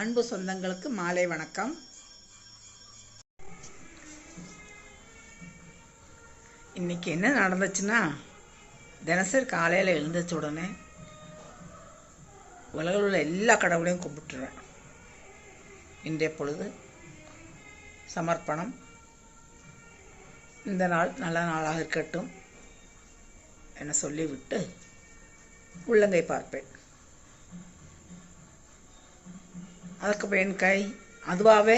அன்பு சொந்தங்களுக்கு மாலை வணக்கம். இன்னைக்கு என்ன நடந்துச்சுன்னா தினசரி காலையில் எழுந்திரிச்ச உடனே உலகில் உள்ள எல்லா கடவுளையும் கும்பிட்டுருவேன். இன்றைய பொழுது சமர்ப்பணம். இந்த நாள் நல்ல நாளாக இருக்கட்டும் என சொல்லிவிட்டு உள்ளங்கை பார்ப்பேன். அதுக்கு என் கை அதுவாகவே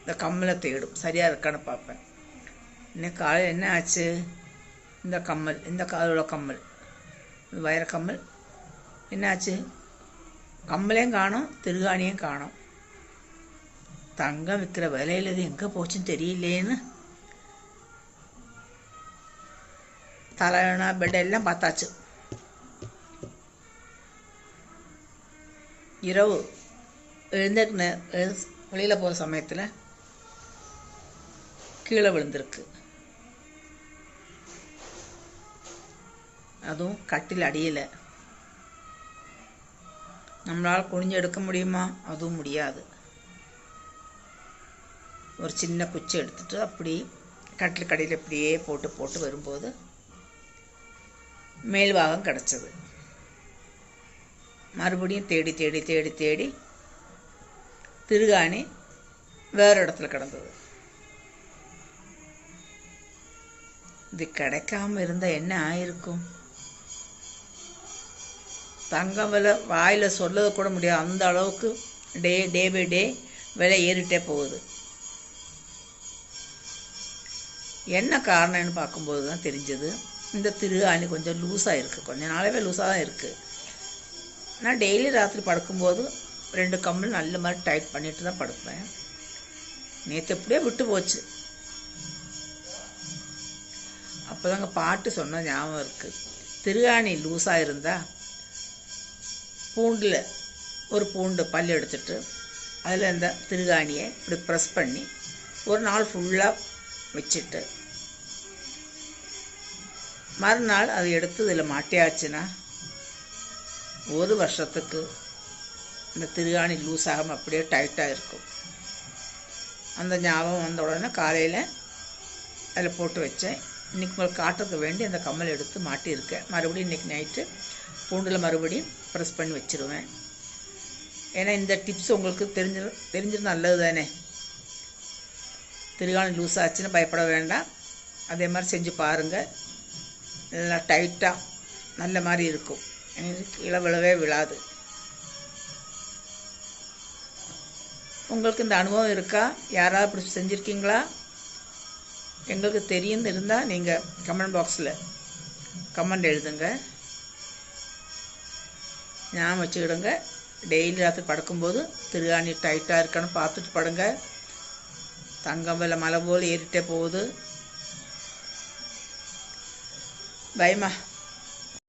இந்த கம்மலை தேடும். சரியாக இருக்கான்னு பார்ப்பேன். இன்னைக்கு காலையில் என்ன ஆச்சு? இந்த கம்மல் இந்த காலோட கம்மல் இது கம்மல். என்னாச்சு கம்மலையும் காணும் திருகாணியும் காணும். தங்கம் விற்கிற விலையில் இது எங்கே போச்சுன்னு தெரியலேன்னு. தலையணா பெட் எல்லாம் பார்த்தாச்சு. இரவு. எழுந்த வெளியில் போகிற சமயத்தில் கீழே விழுந்திருக்கு. அதுவும் கட்டில் அடியில். நம்மளால் குனிஞ்சு எடுக்க முடியுமா? அதுவும் முடியாது. ஒரு சின்ன குச்சி எடுத்துட்டு அப்படி கட்டில் கடையில் இப்படியே போட்டு போட்டு வரும்போது மேல் பாகம் கிடச்சது. மறுபடியும் தேடி தேடி தேடி தேடி திருகாணி வேறு இடத்துல கிடந்தது இது கிடைக்காம இருந்தால் என்ன ஆயிருக்கும் தங்கம் விலை வாயில் சொல்லது கூட முடியாது அந்த அளவுக்கு டே டே பை டே விலை ஏறிட்டே போகுது என்ன காரணம்னு பார்க்கும்போது தான் தெரிஞ்சது இந்த திருகாணி கொஞ்சம் லூஸாக இருக்குது கொஞ்ச நாளாகவே லூஸாக தான் இருக்குது நான் டெய்லி ராத்திரி படுக்கும்போது ரெண்டு கம்மல் நல்ல மாதிரி டைட் பண்ணிட்டு தான் படுப்பேன். நேற்று எப்படியே விட்டு போச்சு. அப்போதாங்க பாட்டு சொன்ன ஞாபகம் இருக்குது திருகாணி லூஸாக இருந்தால் பூண்டில் ஒரு பூண்டு பல் எடுத்துட்டு அதில் இந்த திருகாணியை இப்படி ப்ரெஸ் பண்ணி ஒரு நாள் ஃபுல்லாக வச்சுட்டு மறுநாள் அதை எடுத்து இதில் மாட்டியாச்சுன்னா ஒரு வருஷத்துக்கு இந்த திருகாணி லூஸ் ஆகாமல் அப்படியே டைட்டாக இருக்கும். அந்த ஞாபகம் வந்த உடனே காலையில் அதில் போட்டு வச்சேன். இன்றைக்கி உங்களுக்கு காட்டுறதுக்கு வேண்டி அந்த கம்மல் எடுத்து மாட்டியிருக்கேன். மறுபடியும் இன்றைக்கி நைட்டு பூண்டில் மறுபடியும் ப்ரெஸ் பண்ணி வச்சுருவேன். ஏன்னா இந்த டிப்ஸ் உங்களுக்கு தெரிஞ்சு தெரிஞ்சது நல்லது தானே திருகாணி லூஸ் ஆச்சுன்னு பயப்பட வேண்டாம். அதே மாதிரி செஞ்சு பாருங்கள் நல்லா டைட்டாக நல்ல மாதிரி இருக்கும். கீழே விழவே விழாது. உங்களுக்கு இந்த அனுபவம் இருக்கா? யாராவது இப்படி செஞ்சுருக்கீங்களா? எங்களுக்கு தெரியும்னு இருந்தால் நீங்கள் கமெண்ட் பாக்ஸில் கமெண்ட் எழுதுங்க. ஞாபகம் வச்சுக்கிடுங்க. டெய்லி ராத்திரி படுக்கும்போது திருகாணி டைட்டாக இருக்கான்னு பார்த்துட்டு படுங்க. தங்கம் வில மலை போல் ஏறிட்டே போகுது. பயமா?